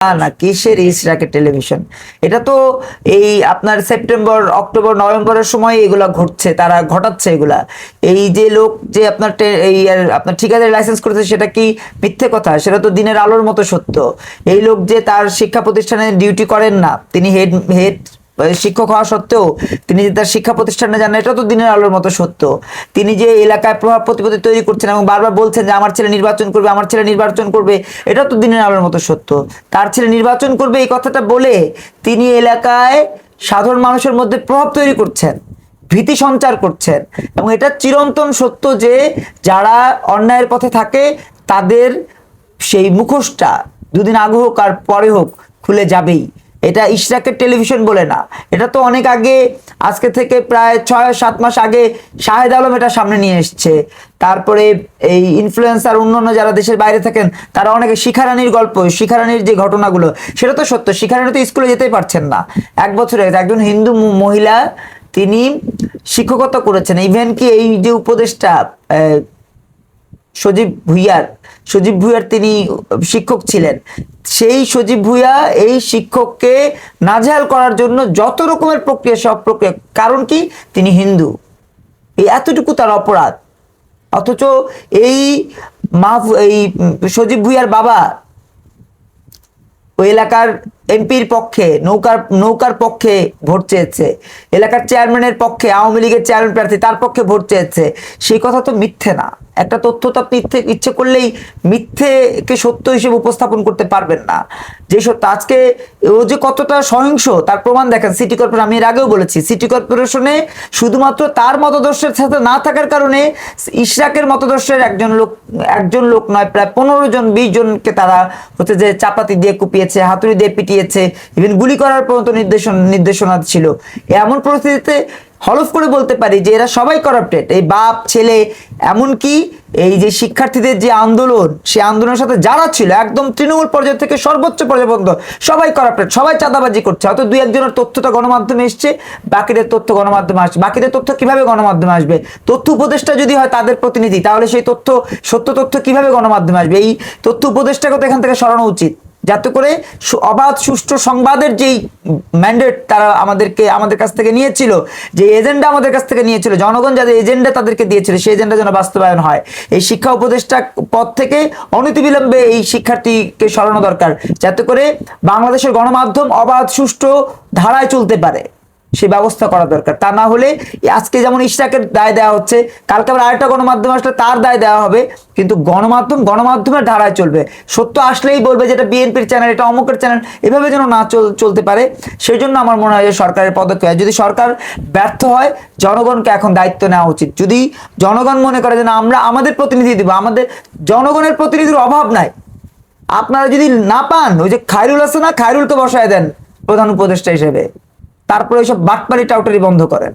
না, কিসের ইসরাকে টেলিভিশন? এটা তো এই আপনার সেপ্টেম্বর, অক্টোবর, নভেম্বরের সময় এগুলা ঘটছে, তারা ঘটাচ্ছে এগুলা। এই যে লোক যে আপনার এই আপনার ঠিকাদারি লাইসেন্স করেছে, সেটা কি মিথ্যে কথা? সেটা তো দিনের আলোর মতো সত্য। এই লোক যে তার শিক্ষা প্রতিষ্ঠানে ডিউটি করেন না, তিনি হেড হেড শিক্ষক হওয়া সত্ত্বেও তিনি যে তার শিক্ষা প্রতিষ্ঠানে যান, এটা তো দিনের আলোর মতো সত্য। তিনি যে এলাকায় প্রভাব প্রতিপত্তি তৈরি করছেন এবং বারবার বলছেন যে আমার ছেলে নির্বাচন করবে, আমার ছেলে নির্বাচন করবে, এটা তো দিনের আলোর মতো সত্য। তার ছেলে নির্বাচন করবে এই কথাটা বলে তিনি এলাকায় সাধারণ মানুষের মধ্যে প্রভাব তৈরি করছেন, ভীতি সঞ্চার করছেন এবং এটা চিরন্তন সত্য যে যারা অন্যায়ের পথে থাকে তাদের সেই মুখোশটা দুদিন আগে হোক আর পরে হোক খুলে যাবেই। এটা ইশরাকের টেলিভিশন বলে না। এটা তো অনেক আগে, আজকে থেকে প্রায় ছয় সাত মাস আগে শাহেদ আলম এটা সামনে নিয়ে এসছে। তারপরে এই ইনফ্লুয়েন্সার অন্যান্য যারা দেশের বাইরে থাকেন, তারা অনেকে শিখারানির গল্প, শিখারানির যে ঘটনাগুলো, সেটা তো সত্য, শিখারানি তো স্কুলে যেতেই পারছেন না। এক বছরে একজন হিন্দু মহিলা, তিনি শিক্ষকতা করেছেন। ইভেন কি এই যে উপদেশটা সজীব ভুইয়ার সজীব ভুইয়ার তিনি শিক্ষক ছিলেন। সেই সজীব ভুইয়া এই শিক্ষককে নাজেহাল করার জন্য যত রকমের প্রক্রিয়া, সব প্রক্রিয়া, কারণ কি? তিনি হিন্দু। এই এতটুকু তার অপরাধ। অথচ এই মা এই সজীব ভুইয়ার বাবা ওই এলাকার এমপির পক্ষে, নৌকার নৌকার পক্ষে ভোট চেয়েছে। এলাকার চেয়ারম্যানের পক্ষে, আওয়ামী লীগের চেয়ারম্যান প্রার্থী, তার পক্ষে ভোট চেয়েছে। সেই কথা তো মিথ্যে না। একটা তথ্য তো আপনি ইচ্ছে করলেই মিথ্যেকে সত্য হিসেবে উপস্থাপন করতে পারবেন না। যে সত্য আজকে ও যে কতটা সহিংস, তার প্রমাণ দেখেন সিটি কর্পোরেশন। আমি এর আগেও বলেছি, সিটি কর্পোরেশনে শুধুমাত্র তার মতদর্শের সাথে না থাকার কারণে ইশরাকের মতদর্শের একজন লোক একজন লোক নয়, প্রায় পনেরো জন, বিশ জনকে তারা হচ্ছে যে চাপাতি দিয়ে কুপিয়েছে, হাতুড়ি দিয়ে পিটিয়েছে ইভেন গুলি করার পর্যন্ত নির্দেশন নির্দেশনা ছিল। এমন পরিস্থিতিতে হলফ করে বলতে পারি যে এরা সবাই করাপ্টেড এই বাপ, ছেলে, এমনকি এই যে শিক্ষার্থীদের যে আন্দোলন সেই আন্দোলনের সাথে যারা ছিল, একদম তৃণমূল পর্যায় থেকে সর্বোচ্চ পর্যায় পর্যন্ত সবাই করাপ্টেড সবাই চাঁদাবাজি করছে। হয়তো দুই একজনের তথ্যটা গণমাধ্যমে এসছে, বাকিদের তথ্য গণমাধ্যমে আসছে বাকিদের তথ্য কীভাবে গণমাধ্যমে আসবে? তথ্য উপদেষ্টা যদি হয় তাদের প্রতিনিধি, তাহলে সেই তথ্য সত্য তথ্য কীভাবে গণমাধ্যমে আসবে? এই তথ্য উপদেষ্টাকে তো এখান থেকে সরানো উচিত। যাতে করে অবাধ, সুষ্ঠু সংবাদের যেই ম্যান্ডেট তারা আমাদেরকে, আমাদের কাছ থেকে নিয়েছিল, যে এজেন্ডা আমাদের কাছ থেকে নিয়েছিল, জনগণ যাদের এজেন্ডা তাদেরকে দিয়েছিল, সেই এজেন্ডা যেন বাস্তবায়ন হয়। এই শিক্ষা উপদেষ্টা পদ থেকে অনতিবিলম্বে এই শিক্ষার্থীকে সরানো দরকার, যাতে করে বাংলাদেশের গণমাধ্যম অবাধ, সুষ্ঠু ধারায় চলতে পারে। সে ব্যবস্থা করা দরকার। তা না হলে আজকে যেমন ইশরাকের দায় দেওয়া হচ্ছে, কালকে আবার আরেকটা গণমাধ্যম আসলে তার দায় দেওয়া হবে। কিন্তু গণমাধ্যম গণমাধ্যমের ধারায় চলবে। সত্য আসলেই বলবে যেটা বিএনপির চ্যানেল এটা অমুকের চ্যানেল এভাবে যেন না চল- চলতে পারে। সেই জন্য আমার মনে হয় যে সরকারের পদক্ষেপ। যদি সরকার ব্যর্থ হয়, জনগণকে এখন দায়িত্ব নেওয়া উচিত। যদি জনগণ মনে করে যে না, আমরা আমাদের প্রতিনিধি দিব, আমাদের জনগণের প্রতিনিধির অভাব নাই। আপনারা যদি না পান, ওই যে খায়রুল আছে না খায়রুলকে বসায় দেন প্রধান উপদেষ্টা হিসেবে। তারপরে ওইসব বাটপারি টাউটারি বন্ধ করেন।